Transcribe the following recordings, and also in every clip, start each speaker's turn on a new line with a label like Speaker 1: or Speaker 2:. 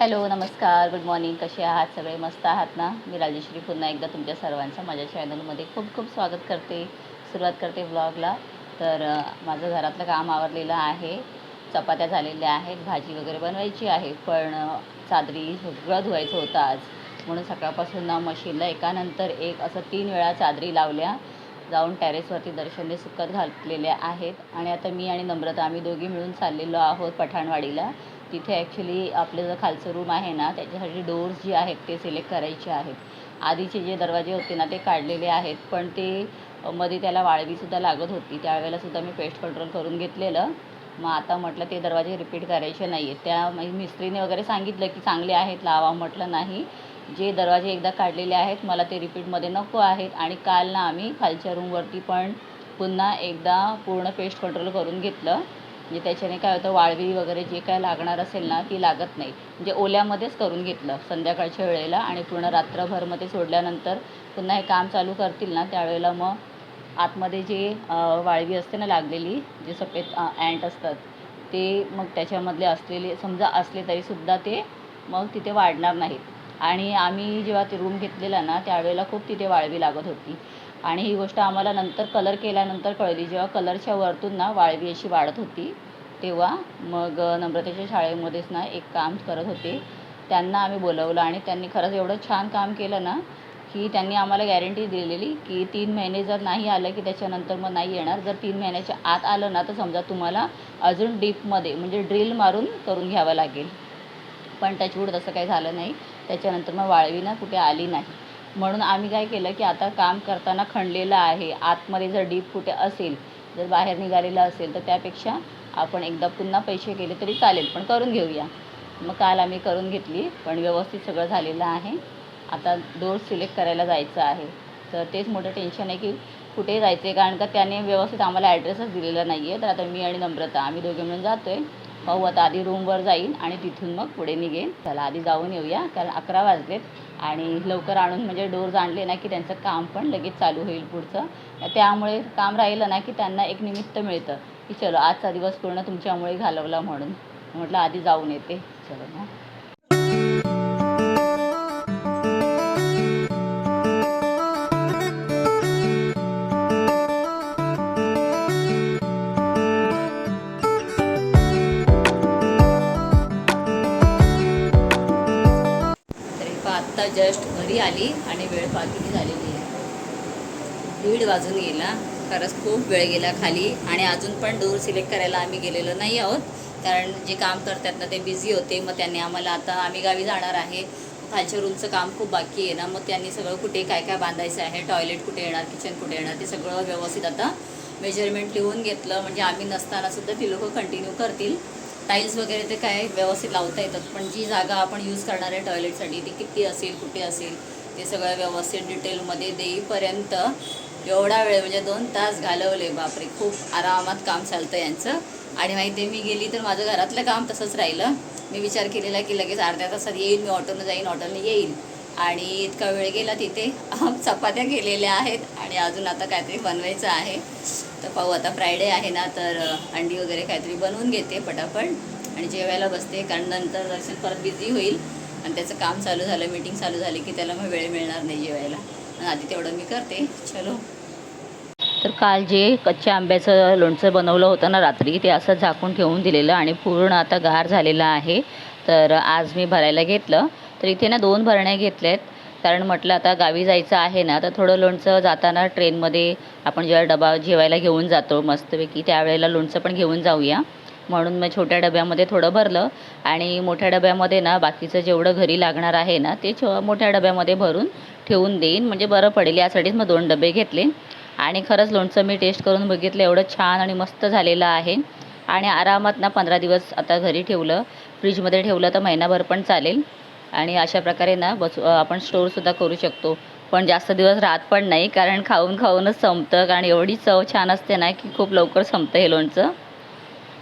Speaker 1: Hello नमस्कार good morning कसे आहात? सगळे मस्त आहात ना? मी राजेश्री पुन्हा एकदा तुमच्या सर्वांचं माझ्या चॅनलमध्ये खूप खूप स्वागत करते सुरुवात करते व्लॉगला तर माझं घरातलं काम आवरलेलं आहे चपात्या झालेल्या आहेत भाजी वगैरे बनवायची आहे पण चादरी सगळं धुवायचं होतं आज. म्हणून सकाळपासून ना मशीनला एकानंतर एक असं तीन वेळा चादरी लावल्या जाऊन टॅरेसवरती दर्शनने सुकत घातलेल्या आहेत. आणि आता मी आणि नम्रता आम्ही दोघी मिळून चाललेलो आहोत पठाणवाडीला. तिथे ॲक्च्युली आपलं जर खालचं रूम आहे ना त्याच्यासाठी डोर्स जे आहेत ते सिलेक्ट करायचे आहेत. आधीचे जे दरवाजे होते ना ते काढलेले आहेत पण ते मध्ये त्याला वाळवीसुद्धा लागत होती. त्यावेळेलासुद्धा मी पेस्ट कंट्रोल करून घेतलेलं. मग आता म्हटलं ते दरवाजे रिपीट करायचे नाही आहेत त्या म्हणजे मिस्त्रीने वगैरे सांगितलं की चांगले आहेत लावा म्हटलं नाही. जे दरवाजे एकदा काढलेले आहेत मला ते रिपीटमध्ये नको आहेत. आणि काल ना आम्ही खालच्या रूमवरती पण पुन्हा एकदा पूर्ण पेस्ट कंट्रोल करून घेतलं. म्हणजे त्याच्याने काय होतं वाळवी वगैरे जे काय लागणार असेल ना ती लागत नाही. म्हणजे ओल्यामध्येच करून घेतलं संध्याकाळच्या वेळेला आणि पूर्ण रात्रभरमध्ये सोडल्यानंतर पुन्हा हे काम चालू करतील ना त्यावेळेला मग आतमध्ये जे वाळवी असते ना लागलेली जे सफेद अँट असतात ते मग त्याच्यामधले असलेले समजा असले तरीसुद्धा ते मग तिथे वाढणार नाहीत. आणि आम्ही जेव्हा ते रूम घेतलेला ना त्यावेळेला खूप तिथे वाळवी लागत होती. आणि ही गोष्ट आम्हाला नंतर कलर केल्यानंतर कळली. जेव्हा कलरच्या वरतून ना वाळवी अशी वाढत होती तेव्हा मग नम्रतेच्या शाळेमध्येच ना एक काम करत होते. त्यांना आम्ही बोलवलं आणि त्यांनी खरंच एवढं छान काम केलं ना की त्यांनी आम्हाला गॅरंटी दिलेली की तीन महिने जर नाही आलं की त्याच्यानंतर मग नाही येणार. जर तीन महिन्याच्या आत आलं ना तर समजा तुम्हाला अजून डीपमध्ये म्हणजे ड्रिल मारून करून घ्यावं लागेल. पण टचवूड तसं काही झालं नाही. त्याच्यानंतर मग वाळवी ना कुठे आली नाही. म्हणून आम्ही काय केलं की आता काम करताना खणलेलं आहे. आतमध्ये जर डीप कुठे असेल जर बाहेर निघालेलं असेल तर त्यापेक्षा आपण एकदा पुन्हा पैसे केले तरी चालेल पण करून घेऊया. मग काल आम्ही करून घेतली पण व्यवस्थित सगळं झालेलं आहे. आता डोर सिलेक्ट करायला जायचं आहे. तर तेच मोठं टेन्शन आहे की कुठे जायचं आहे कारण का त्याने व्यवस्थित आम्हाला ॲड्रेसच दिलेला नाही आहे तर आता मी आणि नम्रता आम्ही दोघे मिळून जातो आहे पाहू आता आधी रूमवर जाईन आणि तिथून मग पुढे निघेन. चला आधी जाऊन येऊया कारण अकरा वाजलेत आणि लवकर आणून म्हणजे डोर्स आणले ना की त्यांचं काम पण लगेच चालू होईल पुढचं. त्यामुळे काम राहिलं ना की त्यांना एक निमित्त मिळतं की चलो आजचा दिवस पूर्ण तुमच्यामुळे घालवला म्हणून. म्हटलं आधी जाऊन येते. चलो ना. जस्ट घरी आली आणि वेळ पाकिटी झालेली आहे? दीड वाजून गेला. खरंच खूप वेळ गेला खाली आणि अजून पण डोर सिलेक्ट करायला आम्ही गेलेलो नाही आहोत. कारण जे काम करतात ना ते बिझी होते. मग त्यांनी आम्हाला आता आम्ही गावी जाणार आहे. खालच्या रूमचं काम खूप बाकी आहे ना. मग त्यांनी सगळं कुठे काय काय बांधायचं आहे? टॉयलेट कुठे येणार? किचन कुठे येणार? ते सगळं व्यवस्थित आता मेजरमेंट लिहून घेतलं. म्हणजे आम्ही नसताना सुद्धा ती लोकं कंटिन्यू करतील. टाईल्स वगैरे ते काय व्यवस्थित लावता येतात पण जी जागा आपण यूज करणार आहे टॉयलेटसाठी ती किती असेल कुठे असेल ते सगळं व्यवस्थित डिटेलमध्ये देईपर्यंत एवढा वेळ म्हणजे दोन तास घालवले बापरे खूप आरामात काम चालतं यांचं. आणि माहिती आहे मी गेली तर माझं घरातलं काम तसंच राहिलं. मी विचार केलेला की लगेच अर्ध्या तासात येईल मी ऑटोनं जाईन ऑटोने येईल आणि इतका वेळ गेला तिथे. चपात्या केलेल्या आहेत आणि अजून आता काहीतरी बनवायचं आहे. तर पाहू आता फ्रायडे आहे ना तर अंडी वगैरे काहीतरी बनवून घेते पटापट. आणि जेवायला बसते कारण नंतर दर्शन परत बिझी होईल. आणि त्याचं काम चालू झालं मीटिंग चालू झाली की त्याला मग वेळ मिळणार नाही जेवायला. आधी तेवढं मी करते. चलो. तर काल जे कच्च्या आंब्याचं लोणचं बनवलं होतं ना रात्री ते असं झाकून ठेवून दिलेलं आणि पूर्ण आता गार झालेलं आहे. तर आज मी भरायला घेतलं. तर इथे ना दोन भरण्या घेतल्यात कारण म्हटलं आता गावी जायचं आहे ना तर थोडं लोणचं जाताना ट्रेनमध्ये आपण जेव्हा डबा जेवायला घेऊन जातो मस्तपैकी त्यावेळेला लोणचं पण घेऊन जाऊया. म्हणून मग छोट्या डब्यामध्ये थोडं भरलं आणि मोठ्या डब्यामध्ये ना बाकीचं जेवढं घरी लागणार आहे ना ते छो मोठ्या डब्यामध्ये भरून ठेवून देईन. म्हणजे बरं पडेल यासाठीच मग दोन डबे घेतले. आणि खरंच लोणचं मी टेस्ट करून बघितलं एवढं छान आणि मस्त झालेलं आहे. आणि आरामात ना पंधरा दिवस आता घरी ठेवलं. फ्रीजमध्ये ठेवलं तर महिनाभर पण चालेल. आणि अशा प्रकारे ना बस आपण स्टोअरसुद्धा करू शकतो. पण जास्त दिवस राहत पण नाही कारण खाऊन खाऊनच संपतं. कारण एवढी चव छान असते ना की खूप लवकर संपतं हे लोणचं.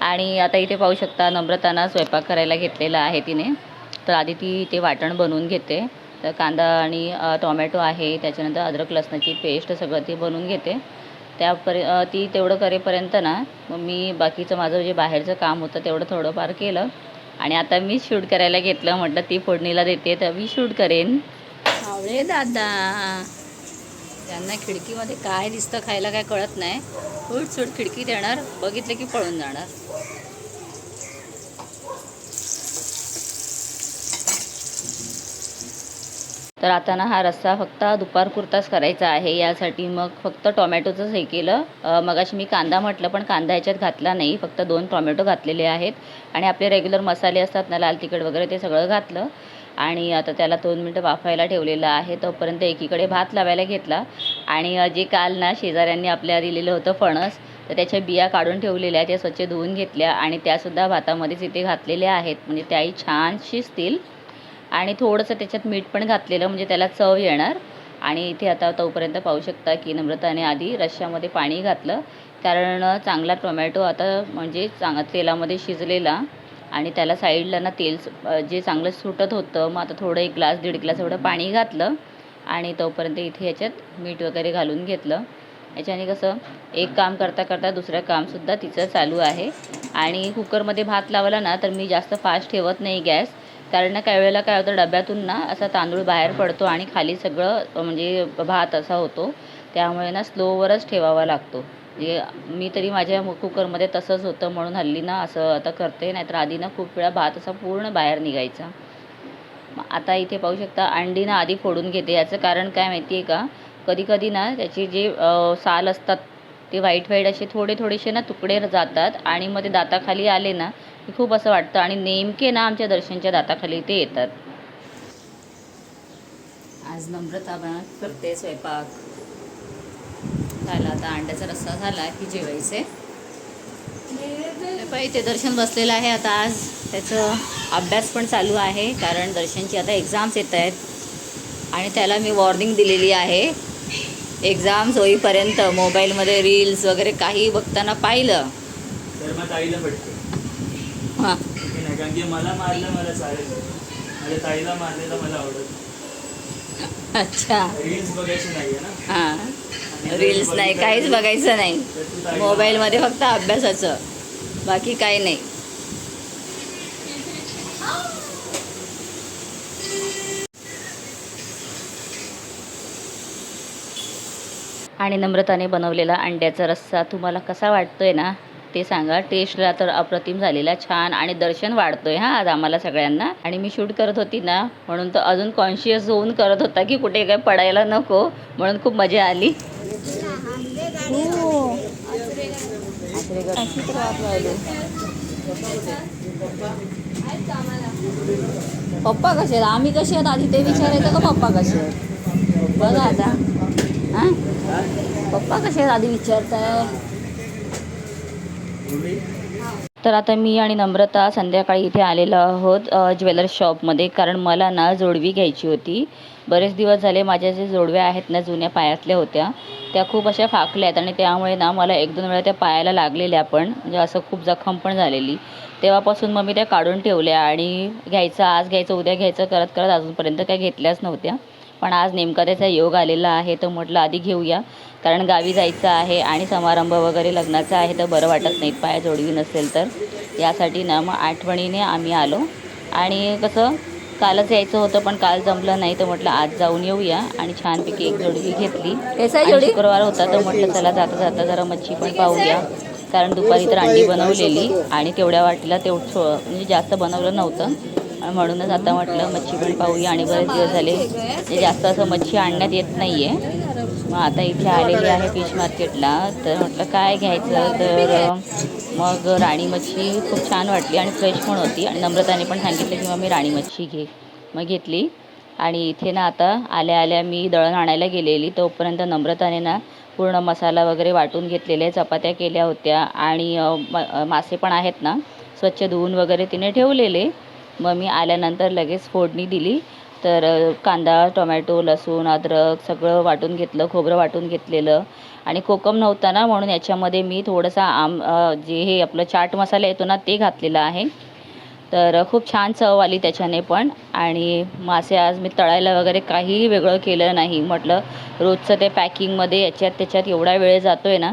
Speaker 1: आणि आता इथे पाहू शकता नम्रताना स्वयंपाक करायला घेतलेला आहे तिने. तर आधी ती ते वाटण बनवून घेते. तर कांदा आणि टोमॅटो आहे त्याच्यानंतर अद्रक लसणाची पेस्ट सगळं ती बनवून घेते. त्यापर्य ती तेवढं करेपर्यंत ना मग मी बाकीचं माझं जे बाहेरचं काम होतं तेवढं थोडंफार केलं. आणि आता मी शूट करायला घेतलं म्हटलं ती फोडणीला देते तर मी शूट करेन. आवळे दादा. त्यांना खिडकीमध्ये काय दिसतं खायला काय कळत नाही. फूट सूट खिडकी देणार. बघितलं की पळून जाणार. तर आता ना हा रस्सा फक्त दुपारपुरताच करायचा आहे. यासाठी मग फक्त टोमॅटोचंच हे केलं. मगाशी मी कांदा म्हटलं पण कांदा ह्याच्यात घातला नाही. फक्त दोन टोमॅटो घातलेले आहेत. आणि आपले रेग्युलर मसाले असतात ना लाल तिखट वगैरे ते सगळं घातलं. आणि आता त्याला दोन मिनटं वाफायला ठेवलेलं आहे. तोपर्यंत एकीकडे भात लावायला घेतला. आणि जे काल ना शेजाऱ्यांनी आपल्या दिलेलं होतं फणस तर त्याच्या बिया काढून ठेवलेल्या त्या स्वच्छ धुवून घेतल्या. आणि त्यासुद्धा भातामध्येच इथे घातलेल्या आहेत. म्हणजे त्याही छान शिजतील आणि थोडंसं त्याच्यात मीठ पण घातलेलं म्हणजे त्याला चव येणार. आणि इथे आता तोपर्यंत पाहू शकता की नम्रताने आधी रश्श्यामध्ये पाणी घातलं. कारण चांगला टोमॅटो आता म्हणजे चांग तेलामध्ये शिजलेला आणि त्याला साईडला ना तेल जे चांगलं सुटत होतं मग आता थोडं एक ग्लास दीड ग्लास एवढं पाणी घातलं. आणि तोपर्यंत इथे याच्यात मीठ वगैरे घालून घेतलं. याच्याने कसं एक काम करता करता दुसरं कामसुद्धा तिचं चालू आहे. आणि कुकरमध्ये भात लावला ना तर मी जास्त फास्ट ठेवत नाही गॅस. कारण ना काही वेळेला काय होतं डब्यातून ना असा तांदूळ बाहेर पडतो आणि खाली सगळं म्हणजे भात असा होतो. त्यामुळे ना स्लोवरच ठेवावा लागतो. म्हणजे मी तरी माझ्या कुकरमध्ये तसंच होतं म्हणून हल्ली ना असं आता करते नाहीतर आधी ना खूप वेळा भात असा पूर्ण बाहेर निघायचा. आता इथे पाहू शकता अंडी ना आधी फोडून घेते. याचं कारण काय माहिती आहे का? कधी कधी ना त्याचे जे साल असतात ते व्हाईट व्हाईट असे थोडे थोडेसे ना तुकडे जातात आणि मग ते दाताखाली आले ना खूप असं वाटतं. आणि नेमके ना आमच्या दर्शनच्या दाताखाली ते येतात. आज नम्रता बनत करते स्वयंपाक. झाला आता अंड्याचा रस्सा झाला की जेवायचे. पाहिजे ते दर्शन बसलेलं आहे आता आज. त्याचं अभ्यास पण चालू आहे कारण दर्शनची आता एक्झाम्स येत आहेत. आणि त्याला मी वॉर्निंग दिलेली आहे. एक्झाम्स होईपर्यंत मोबाईलमध्ये रील्स वगैरे काही बघताना पाहिलं.
Speaker 2: तर मग
Speaker 1: हां.
Speaker 2: ठीक आहे ना कारण की मला मारलं मला चालेल. माझ्या ताईला मारलेलं मला आवडत
Speaker 1: अच्छा.
Speaker 2: रील्स बघायची नाहीये ना.
Speaker 1: हां. रील्स नाही काहीच बघायचं नाही.
Speaker 2: तर तू ताईला
Speaker 1: मोबाईलमध्ये फक्त अभ्यासाचं. बाकी काही नाही. आणि नम्रताने बनवलेला अंड्याचा रस्सा तुम्हाला कसा वाटतोय ना? ते सांगा. टेस्टला तर अप्रतिम झालेला छान आणि दर्शन वाढतोय हा आज आम्हाला सगळ्यांना. आणि मी शूट करत होती ना म्हणून तर अजून कॉन्शियस होऊन करत होता की कुठे काय पडायला नको म्हणून खूप मजा आली. पप्पा कसे आहेत? आम्ही कसे आहेत? आधी ते विचारायचं का पप्पा कसे आहेत? बघा आता. हां? पप्पा कसे आहेत? आधी विचारताय. तर आता मी आणि नम्रता संध्याकाळी इथे आलेलो आहोत ज्वेलर्स शॉपमध्ये. कारण मला ना जोडवी घ्यायची होती. बरेच दिवस झाले माझ्या जे जोडव्या आहेत ना जुन्या पायातल्या होत्या त्या खूप अशा फाकल्या आहेत आणि त्यामुळे ना मला एक दोन वेळा त्या पायाला लागलेल्या पण म्हणजे असं खूप जखम पण झालेली. तेव्हापासून मग मी त्या काढून ठेवल्या आणि घ्यायचं आज घ्यायचं उद्या घ्यायचं करत करत अजूनपर्यंत काही घेतल्याच नव्हत्या. पण आज नेमका त्याचा योग आलेला आहे तर म्हटलं आधी घेऊया. कारण गावी जायचं आहे आणि समारंभ वगैरे लग्नाचा आहे तर बरं वाटत नाहीत पाया जोडवी नसेल तर. यासाठी ना मग आठवणीने आम्ही आलो. आणि कसं कालच यायचं होतं पण काल जमलं नाही तर म्हटलं आज जाऊन येऊया. आणि छानपैकी एक जोडवी घेतली. शुक्रवार होता तर म्हटलं चला जाता जाता जरा मच्छी पण पाहूया. कारण दुपारी तर अंडी बनवलेली आणि तेवढ्या वाटीला तेवढं म्हणजे जास्त बनवलं नव्हतं. म्हणूनच आता म्हटलं मच्छी पण पाहूया आणि बरेच दिवस झाले. म्हणजे जास्त असं मच्छी आणण्यात येत नाही आहे मग आता इथे आलेली आहे फिश मार्केटला तर म्हटलं काय घ्यायचं? तर मग राणी मच्छी खूप छान वाटली आणि फ्रेश पण होती. आणि नम्रताने पण सांगितलं की मग मी राणी मच्छी घे. मग घेतली. आणि इथे ना आता आल्या आल्या मी दळण आणायला गेलेली. तोपर्यंत नम्रताने ना पूर्ण मसाला वगैरे वाटून घेतलेले चपात्या केल्या होत्या. आणि मासे पण आहेत ना स्वच्छ धुवून वगैरे तिने ठेवलेले. मग मी आल्यानंतर लगेच फोडणी दिली. तर कांदा टोमॅटो लसूण अद्रक सगळं वाटून घेतलं खोबरं वाटून घेतलेलं. आणि कोकम नव्हता ना म्हणून याच्यामध्ये मी थोडंसं आम जे हे आपलं चाट मसाला येतो ना ते घातलेलं आहे. तर खूप छान चव आली त्याच्याने पण. आणि मासे आज मी तळायला वगैरे काहीही वेगळं केलं नाही. म्हटलं रोजचं ते पॅकिंगमध्ये याच्यात त्याच्यात एवढा वेळ जातो आहे ना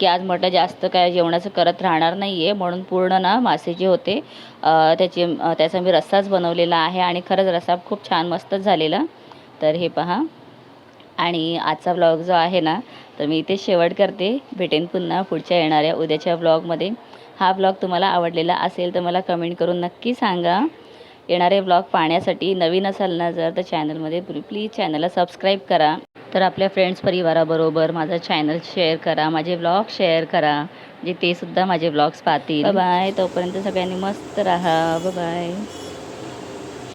Speaker 1: की आज म्हटलं जास्त काय जेवणाचं करत राहणार नाही आहे म्हणून पूर्ण ना मासे जे होते त्याचे त्याचा मी रस्साच बनवलेला आहे आणि खरंच रस्सा खूप छान मस्तच झालेला. तर हे पहा. आणि आजचा ब्लॉग जो आहे ना तर मी इथे शेवट करते. भेटेन पुन्हा पुढच्या येणाऱ्या उद्याच्या ब्लॉगमध्ये हा ब्लॉग तुम्हाला आवडलेला असेल तर मला कमेंट करून नक्की सांगा. येणारे व्लॉग पाहण्यासाठी नवीन असाल ना जर तर चॅनलमध्ये प्लीज चॅनलला सबस्क्राईब करा. तर आपल्या फ्रेंड्स परिवाराबरोबर माझा चॅनल शेअर करा माझे व्लॉग शेअर करा म्हणजे ते सुद्धा माझे व्लॉग्स पाहतील. बाय तोपर्यंत सगळ्यांनी मस्त राहा. बाय